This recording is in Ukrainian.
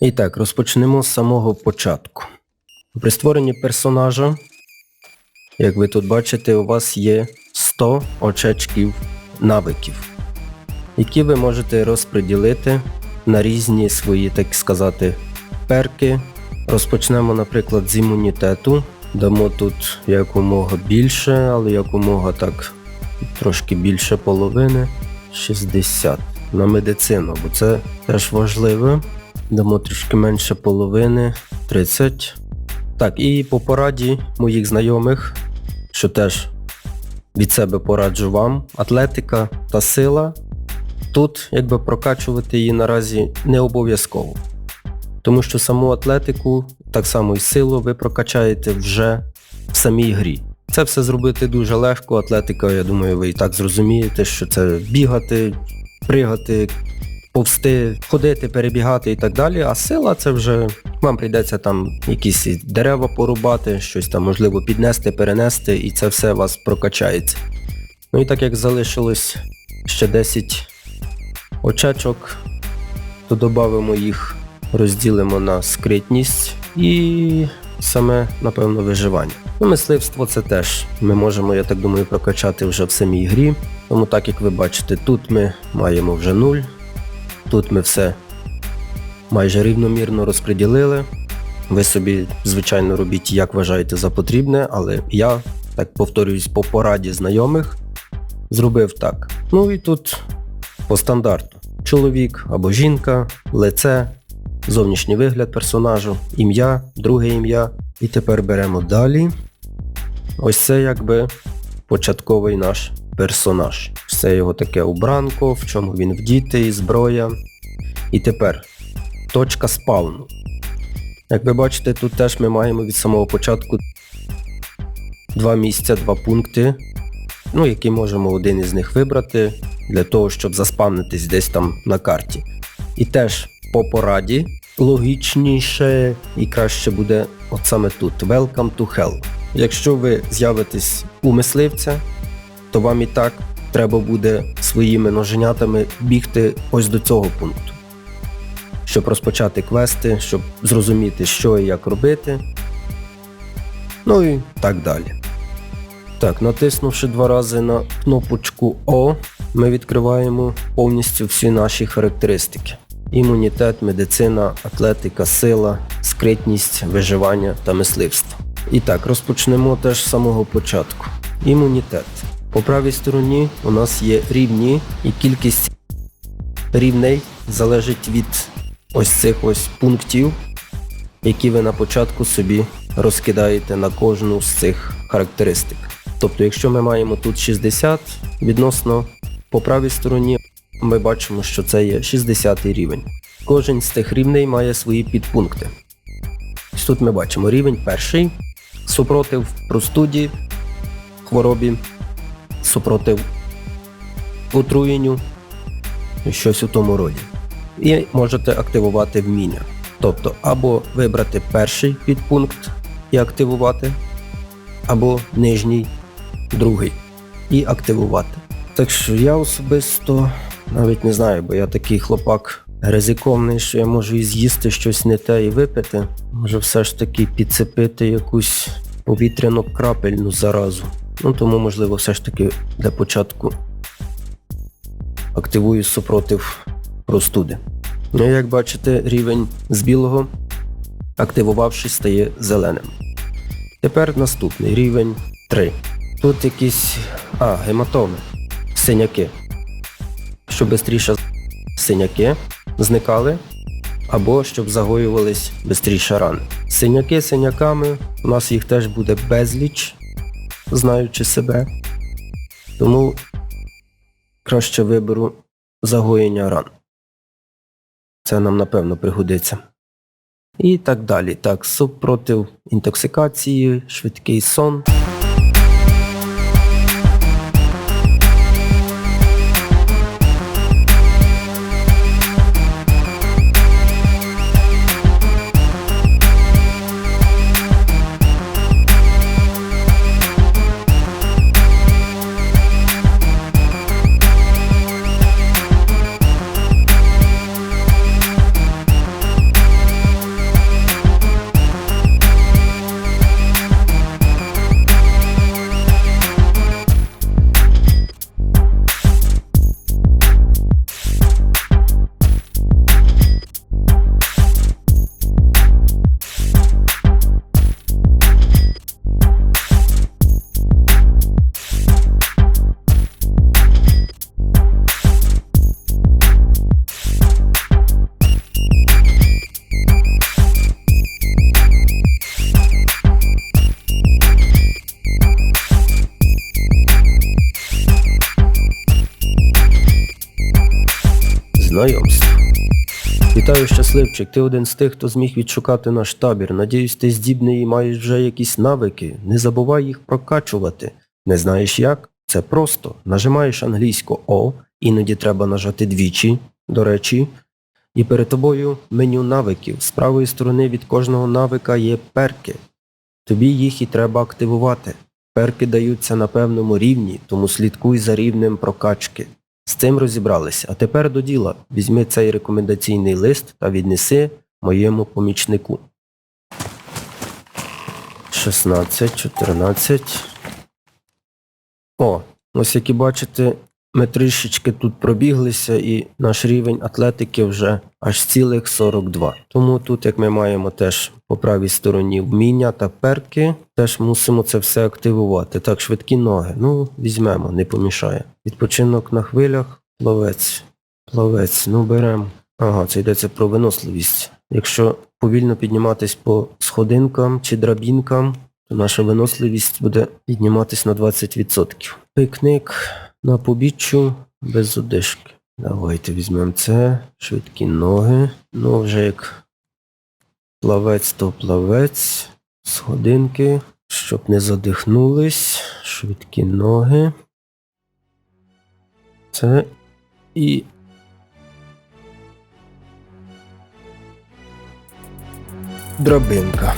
І так, розпочнемо з самого початку. При створенні персонажа, як ви тут бачите, у вас є 100 очечків навиків, які ви можете розподілити на різні свої, так сказати, перки. Розпочнемо, наприклад, з імунітету. Дамо тут якомога більше, але якомога так трошки більше половини. 60 на медицину, бо це теж важливо. Дамо трішки менше половини 30. Так, і по пораді моїх знайомих, що теж від себе пораджу вам, атлетика та сила. Тут, якби прокачувати її наразі не обов'язково. Тому що саму атлетику, так само і силу ви прокачаєте вже в самій грі. Це все зробити дуже легко. Атлетика, я думаю, ви і так зрозумієте, що це бігати, пригати, повсти, ходити, перебігати і так далі. А сила це вже вам прийдеться там якісь дерева порубати, щось там можливо піднести, перенести, і це все у вас прокачається. Ну і так як залишилось ще 10 очечок, то додамо їх, розділимо на скритність і саме, напевно, виживання. Ну, мисливство це теж ми можемо, я так думаю, прокачати вже в самій грі. Тому так як ви бачите, тут ми маємо вже 0, тут ми все майже рівномірно розподілили. Ви собі, звичайно, робіть, як вважаєте за потрібне, але я, так повторююсь, по пораді знайомих зробив так. Ну і тут по стандарту: чоловік або жінка, лице, зовнішній вигляд персонажу, ім'я, друге ім'я. І тепер беремо далі. Ось це якби початковий наш персонаж. Все його таке убранко, в чому він вдітий, зброя. І тепер точка спавну. Як ви бачите, тут теж ми маємо від самого початку два місця, два пункти, ну, які можемо один із них вибрати для того, щоб заспавнитись десь там на карті. І теж по пораді логічніше і краще буде от саме тут. Welcome to Hell. Якщо ви з'явитесь у мисливця, то вам і так треба буде своїми ноженятами бігти ось до цього пункту, щоб розпочати квести, щоб зрозуміти, що і як робити. Ну і так далі. Так, натиснувши два рази на кнопочку О, ми відкриваємо повністю всі наші характеристики: імунітет, медицина, атлетика, сила, скритність, виживання та мисливство. І так, розпочнемо теж з самого початку. Імунітет. По правій стороні у нас є рівні, і кількість рівней залежить від ось цих ось пунктів, які ви на початку собі розкидаєте на кожну з цих характеристик. Тобто, якщо ми маємо тут 60, відносно по правій стороні ми бачимо, що це є 60 рівень. Кожен з тих рівней має свої підпункти. Тут ми бачимо рівень перший, супротив простуді, хворобі, супротив отруєнню, щось у тому роді. І можете активувати вміння. Тобто, або вибрати перший підпункт і активувати, або нижній, другий і активувати. Так що я особисто навіть не знаю, бо я такий хлопак ризиковний, що я можу і з'їсти щось не те і випити. Може все ж таки підцепити якусь повітряну крапельну заразу. Ну тому, можливо, все ж таки для початку активую супротив простуди. Ну, як бачите, рівень з білого, активувавшись, стає зеленим. Тепер наступний рівень 3. Тут якісь а, гематоми, синяки. Щоб швидше синяки зникали, або щоб загоювались швидше рани. Синяки синяками, у нас їх теж буде безліч, знаючи себе. Тому краще виберу загоєння ран. Це нам напевно пригодиться. І так далі. Так, супротив інтоксикації, швидкий сон. Знайомства. Вітаю, щасливчик. Ти один з тих, хто зміг відшукати наш табір. Надіюсь, ти здібний і маєш вже якісь навики. Не забувай їх прокачувати. Не знаєш як? Це просто. Нажимаєш англійську О, іноді треба нажати двічі, до речі. І перед тобою меню навиків. З правої сторони від кожного навика є перки. Тобі їх і треба активувати. Перки даються на певному рівні, тому слідкуй за рівнем прокачки. З цим розібралися. А тепер до діла. Візьми цей рекомендаційний лист та віднеси моєму помічнику. 16, 14. О, ось як і бачите, ми трішечки тут пробіглися і наш рівень атлетики вже аж цілих 42. Тому тут, як ми маємо теж по правій стороні вміння та перки, теж мусимо це все активувати. Так, швидкі ноги. Ну, візьмемо, не помішає. Відпочинок на хвилях, плавець. Плавець, ну беремо. Ага, це йдеться про виносливість. Якщо повільно підніматись по сходинкам чи драбінкам, наша виносливість буде підніматись на 20%. Пикник на побіччю без одишки. Давайте візьмемо це. Швидкі ноги. Ну, вже як плавець, то плавець. Сходинки, щоб не задихнулись. Швидкі ноги. Це і. Драбинка.